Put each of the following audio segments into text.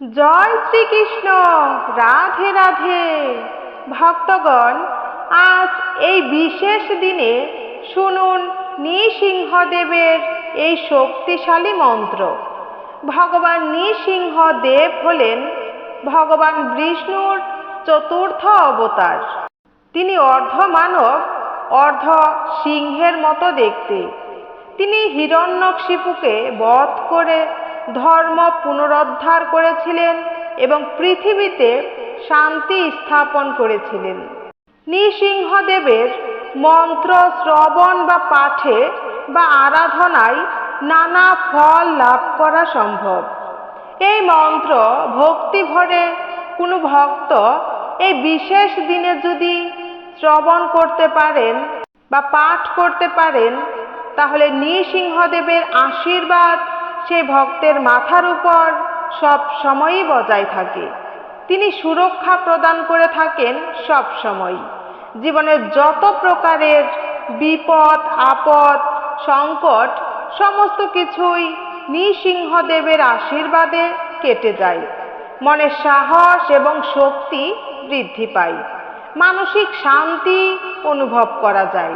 জয় শ্রীকৃষ্ণ, রাধে রাধে। ভক্তগণ, আজ এই বিশেষ দিনে শুনুন নৃসিংহদেবের এই শক্তিশালী মন্ত্র। ভগবান নৃসিংহদেব হলেন ভগবান বিষ্ণুর চতুর্থ অবতার। তিনি অর্ধ মানব অর্ধ সিংহের মতো দেখতে। তিনি হিরণ্যকশিপুকে বধ করে ধর্ম পুনরুদ্ধার করেছিলেন এবং পৃথিবীতে শান্তি স্থাপন করেছিলেন। নৃসিংহদেবের মন্ত্র শ্রবণ বা পাঠে বা আরাধনায় নানা ফল লাভ করা সম্ভব। এই মন্ত্র ভক্তি ভরে কোনো ভক্ত এই বিশেষ দিনে যদি শ্রবণ করতে পারেন বা পাঠ করতে পারেন, তাহলে নৃসিংহদেবের আশীর্বাদ সেই ভক্তের মাথার উপর সব সময়ই বজায় থাকে। তিনি সুরক্ষা প্রদান করে থাকেন সব সময় জীবনের যত প্রকারের বিপদ, আপদ, সংকট, সমস্ত কিছুই নৃসিংহদেবের আশীর্বাদে কেটে যায়। মনের সাহস এবং শক্তি বৃদ্ধি পায়। মানসিক শান্তি অনুভব করা যায়।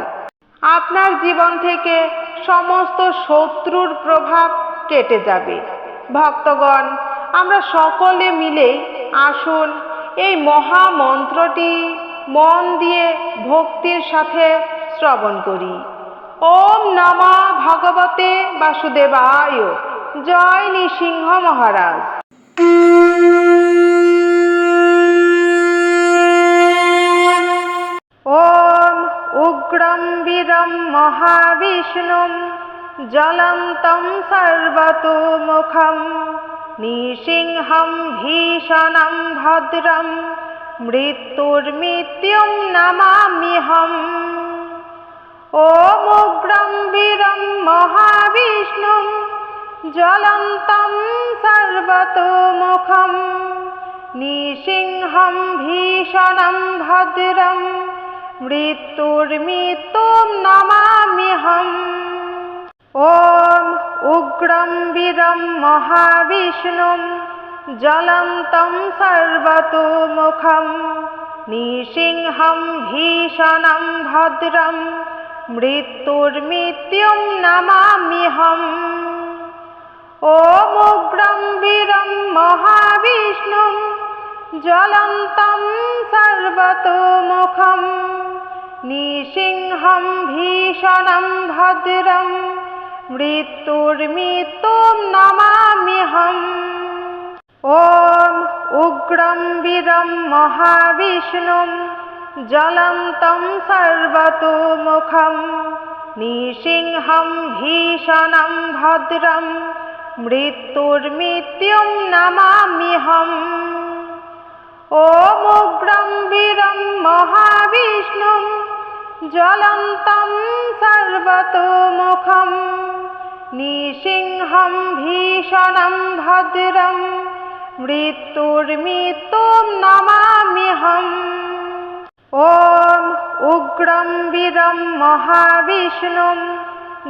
আপনার জীবন থেকে সমস্ত শত্রুর প্রভাব কেটে যাবে। ভক্তগণ, আমরা সকলে মিলে আসুন এই মহামন্ত্রটি মন দিয়ে ভক্তির সাথে শ্রবণ করি। ওম নমা ভগবতে বাসুদেবায়। জয় নৃসিংহ মহারাজ। ওম উগ্রম বীরম মহাবিষ্ণুম। ज्वलन्तं सर्वतोमुखं निसिंहं भीषणं भद्रं मृत्युर्मृत्युं नमाम्यहम् ॐ उग्रं वीरं महाविष्णुं ज्वलन्तं सर्वतोमुखं निसिंहं भीषणं भद्रं मृत्युर्मृत्युं नमाम्यहम् ॐ उग्रं वीरं महाविष्णुं ज्वलन्तं सर्वतोमुखं निसिंहं भीषणं भद्रं मृत्युर्मृत्युं नमाम्यहम् ॐ उग्रं वीरं महाविष्णुं ज्वलन्तं सर्वतोमुखं निसिंहं भीषणं भद्रं মৃত্যুর্মিতুম নমামিহম ওম উগ্রম বীরম মহাবিষ্ণুম জলন্তম সর্বতোমুখম নৃসিংহম ভীষণম ভদ্রম মৃত্যুর্মৃত্যুম নমামিহম ওম উগ্রম বিদম মহাবিষ্ণু ज्वलन्तं सर्वतोमुखं निसिंहं भीषणं भद्रं मृत्युर्मृत्युं नमाम्यहम् ॐ उग्रं वीरं महाविष्णुं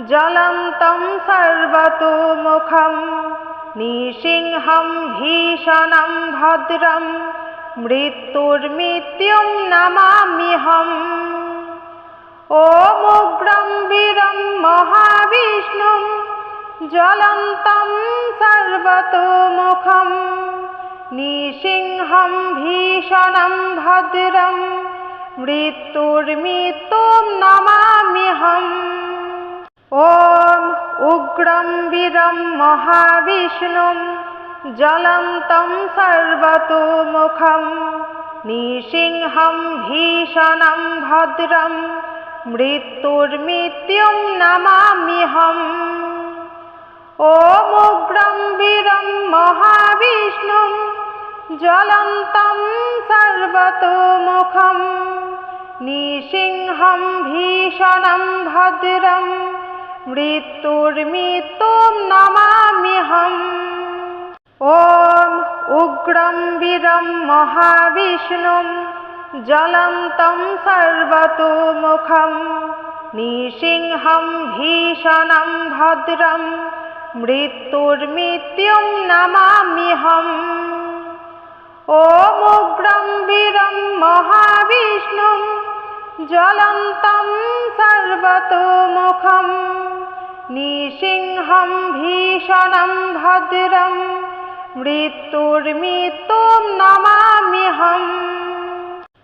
ज्वलन्तं सर्वतोमुखं निसिंहं भीषणं भद्रं मृत्युर्मृत्युं नमाम्यहम् ॐ उग्रं वीरं महाविष्णुं ज्वलन्तं सर्वतोमुखं निसिंहं भीषणं भद्रं मृत्युर्मृत्युं नमाम्यहम् ॐ उग्रं वीरं महाविष्णुं ज्वलन्तं सर्वतोमुखं निसिंहं भीषणं भद्रं मृत्युर्मृत्युं नमाम्यहम् ॐ उग्रं वीरं महाविष्णुं ज्वलन्तं सर्वतोमुखं निसिंहं भीषणं भद्रं मृत्युर्मृत्युं नमाम्यहम् ॐ उग्रं वीरं महाविष्णुं জ্বলন্তম সর্বতোমুখম নৃসিংহম ভীষণম ভদ্রম, মৃত্যুর্মৃত্যুম নমাম্যহম। ওম উগ্রম বীরম মহাবিষ্ণুম জ্বলন্তম সর্বতোমুখম নৃসিংহম ভীষণম ভদ্রম, মৃত্যুর্মৃত্যুম নমাম্যহম।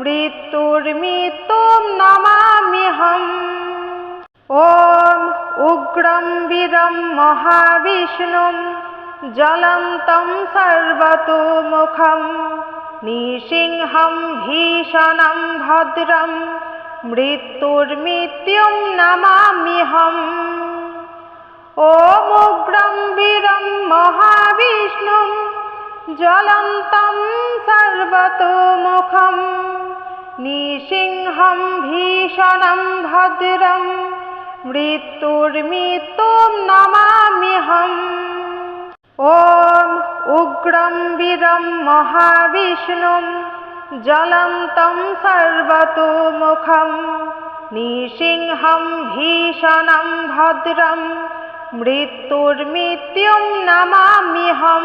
মৃত্যুর্মিতুম নমামিহম। ওম উগ্রম বিদম মহাবিষ্ণু জলন্তম সর্বতোমুখম, নৃসিংহম ভীষণম ভদ্রম মৃত্যুর্মৃত্যুম নমামিহম। ওম উগ্রম বিদম মহাবিষ্ণু জ্বলন্তম সর্বতোমুখম। নিসিংহম ভীষণম ভদ্রম মৃত্যুর্মৃত্যুম নমামিহম। ওম উগ্রম বীরম মহাবিষ্ণুম জলন্তম সর্বতোমুখম নিসিংহম ভীষণম ভদ্রম মৃত্যুর্মৃত্যুম নমামিহম।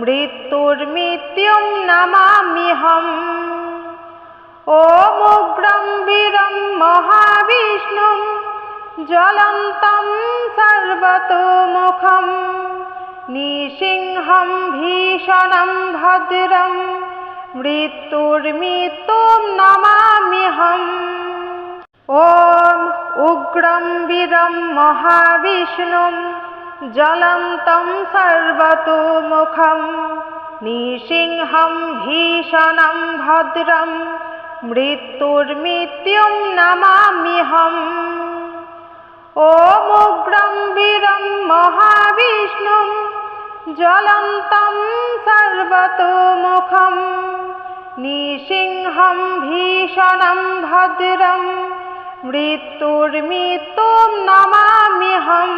মৃত্যুর্মৃত্যুম নমামিহম। ওম উগ্রম বীরম মহাবিষ্ণুম জ্বলন্তম সর্বতোমুখম। নিসিংহম ভীষণম ভদ্রম মৃত্যুর্মৃত্যুম নমামিহম। ওম উগ্রম বীরম মহাবিষ্ণুম ज्वलन्तं सर्वतोमुखं निसिंहं भीषणं भद्रं मृत्युर्मृत्युं नमाम्यहम् ॐ उग्रं वीरं महाविष्णुं ज्वलन्तं सर्वतोमुखं निसिंहं भीषणं भद्रं मृत्युर्मृत्युं नमाम्यहम्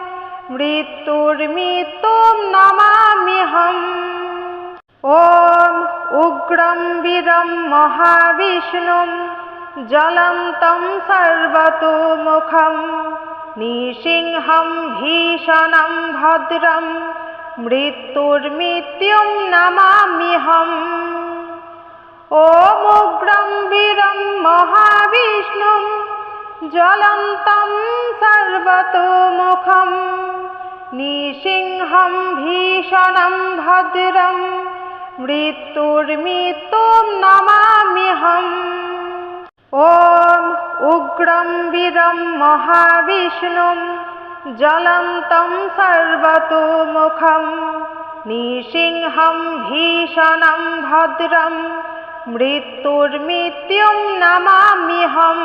মৃত্যুর্মিতুম নমামিহম ওম উগ্রম বীরম মহাবিষ্ণুম জলন্তম সর্বতোমুখম নৃসিংহম ভীষণম ভদ্রম মৃত্যুর্মৃত্যুম নমামিহম ওম উগ্রম বীরম মহাবিষ্ণু ज्वलन्तं सर्वतोमुखं निसिंहं भीषणं भद्रं मृत्युर्मृत्युं नमाम्यहम् ॐ उग्रं वीरं महाविष्णुं ज्वलन्तं सर्वतोमुखं निसिंहं भीषणं भद्रं मृत्युर्मृत्युं नमाम्यहम्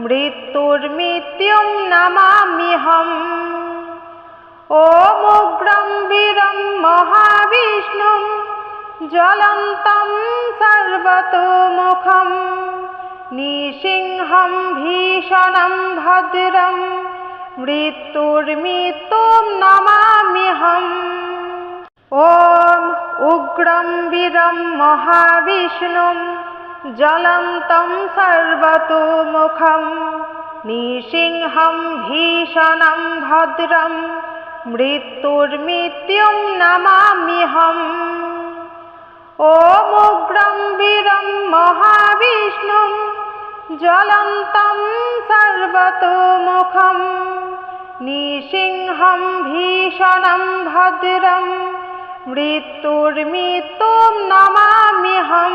মৃত্যুর্মৃত্যুম নমামিহম ॐ उग्रं वीरं महाविष्णुं ज्वलन्तं सर्वतोमुखं निसिंहं भीषणं भद्रं मृत्युर्मृत्युं नमाम्यहम् ॐ उग्रं वीरं महाविष्णुं জ্বলন্তম সর্বতোমুখম নৃসিংহম ভীষণম ভদ্রম, মৃত্যুর্মৃত্যুম নমাম্যহম। ওম উগ্রম বীরম মহাবিষ্ণুম জ্বলন্তম সর্বতোমুখম নৃসিংহম ভীষণম ভদ্রম, মৃত্যুর্মৃত্যুম নমাম্যহম।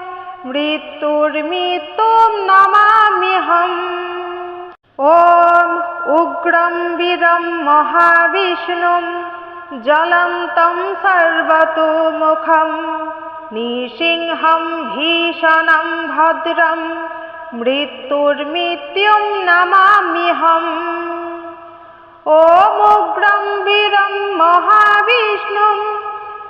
মৃত্যুর্মিতুম নমামিহম। ওম উগ্রম বীরম মহাবিষ্ণু জলন্তম সর্বতোমুখম। নৃসিংহম ভীষণম ভদ্রম। মৃত্যুর্মৃত্যুম নমামিহম। ওম উগ্রম বীরম মহাবিষ্ণু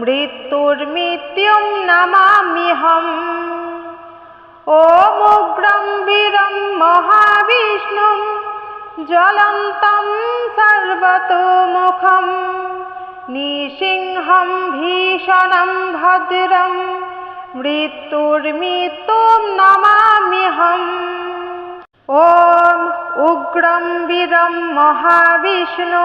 মৃত্যুর্মৃত্যুম নমামিহম। ওম উগ্রম বীরম মহাবিষ্ণু জ্বলন্তম সর্বতোমুখম। নৃসিংহম ভীষণম ভদ্রম মৃত্যুর্মৃত্যুম নমামিহম। ওম উগ্রম বীরম মহাবিষ্ণু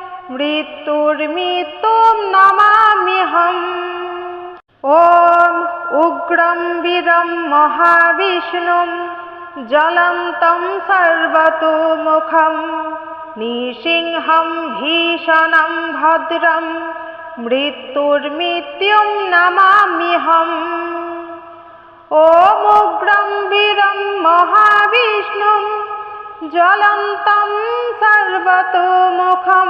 মৃত্যুর্মিতুম নমামিহম ওম উগ্রম বীরম মহাবিষ্ণু জলন্তম সর্বতোমুখম নৃসিংহম ভীষণম ভদ্রম মৃত্যুর্মৃত্যুম নমামিহম ওম উগ্রম বীরম মহাবিষ্ণু জ্বলন্তম সর্বতোমুখম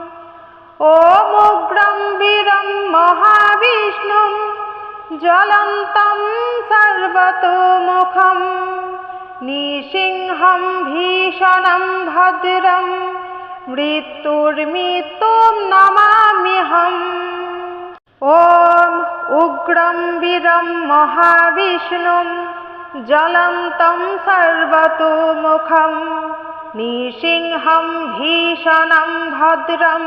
ॐ उग्रं वीरं महाविष्णुं ज्वलन्तं सर्वतोमुखं निसिंहं भीषणं भद्रं मृत्युर्मृत्युं नमाम्यहम् ॐ उग्रं वीरं महाविष्णुं ज्वलन्तं सर्वतोमुखं निसिंहं भीषणं भद्रं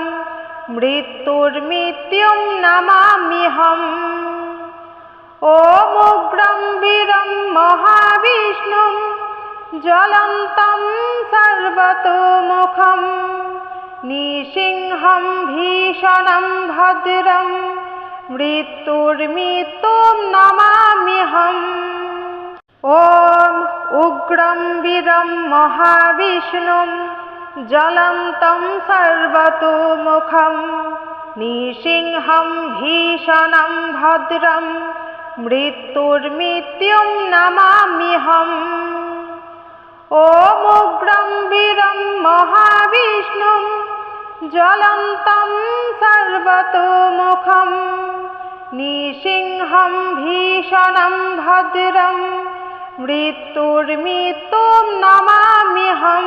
মৃত্যুর্মৃত্যুম নমামিহম ॐ उग्रं वीरं महाविष्णुं ज्वलन्तं सर्वतोमुखं निसिंहं भीषणं भद्रं मृत्युर्मृत्युं नमाम्यहम् ॐ उग्रं वीरं महाविष्णुं জ্বলন্তম সর্বতোমুখম নৃসিংহম ভীষণম ভদ্রম, মৃত্যুর্মৃত্যুম নমাম্যহম। ওম উগ্রম বীরম মহাবিষ্ণুম জ্বলন্তম সর্বতোমুখম নৃসিংহম ভীষণম ভদ্রম, মৃত্যুর্মৃত্যুম নমাম্যহম।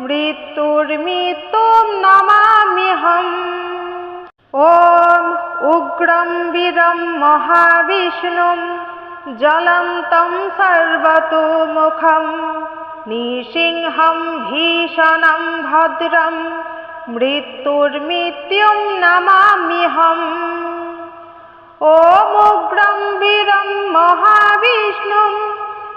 মৃত্যুর্মিতুম নমামিহম। ওম উগ্রম বীরম মহাবিষ্ণু জলন্তম সর্বতোমুখম, নৃসিংহম ভীষণম ভদ্রম মৃত্যুর্মৃত্যুম নমামিহম। ওম উগ্রম বীরম মহাবিষ্ণু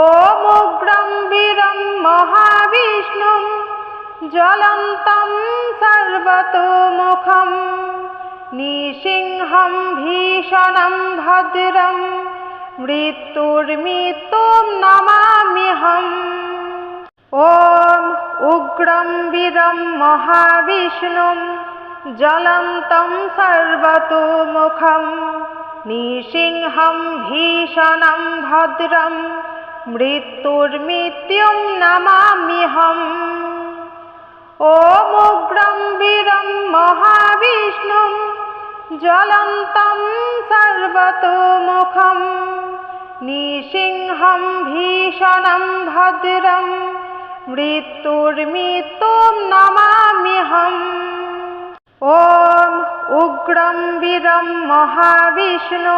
ॐ उग्रं वीरं महाविष्णुं ज्वलन्तं सर्वतोमुखं निसिंहं भीषणं भद्रं मृत्युर्मृत्युं नमाम्यहम् ॐ उग्रं वीरं महाविष्णुं ज्वलन्तं सर्वतोमुखं निसिंहं भीषणं भद्रं মৃত্যুর্মৃত্যুম নমামিহম। ওম উগ্রম বীরম মহাবিষ্ণু জ্বলন্তম সর্বতোমুখম। নৃসিংহম ভীষণম ভদ্রম মৃত্যুর্মৃত্যুম নমামিহম। ওম উগ্রম বীরম মহাবিষ্ণু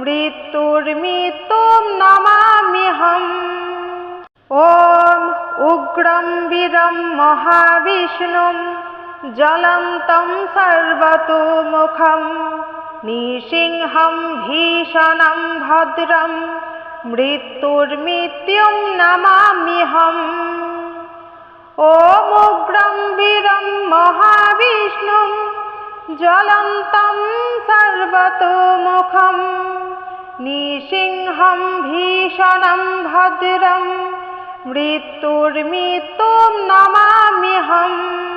মৃত্যুর্মিতুম নমামিহম ওম উগ্রম বীরম মহাবিষ্ণুম জলন্তম সর্বতোমুখম নৃসিংহম ভীষণম ভদ্রম মৃত্যুর্মৃত্যুম নমামিহম ওম উগ্রম বীরম মহাবিষ্ণু জ্বলন্তম সর্বতোমুখম निसिंहं भीषणं भद्रं मृत्युर्मृत्युं नमाम्यहम् ॐ उग्रं वीरं महाविष्णुं ज्वलन्तं सर्वतोमुखं निसिंहं भीषणं भद्रं मृत्युर्मृत्युं नमाम्यहम्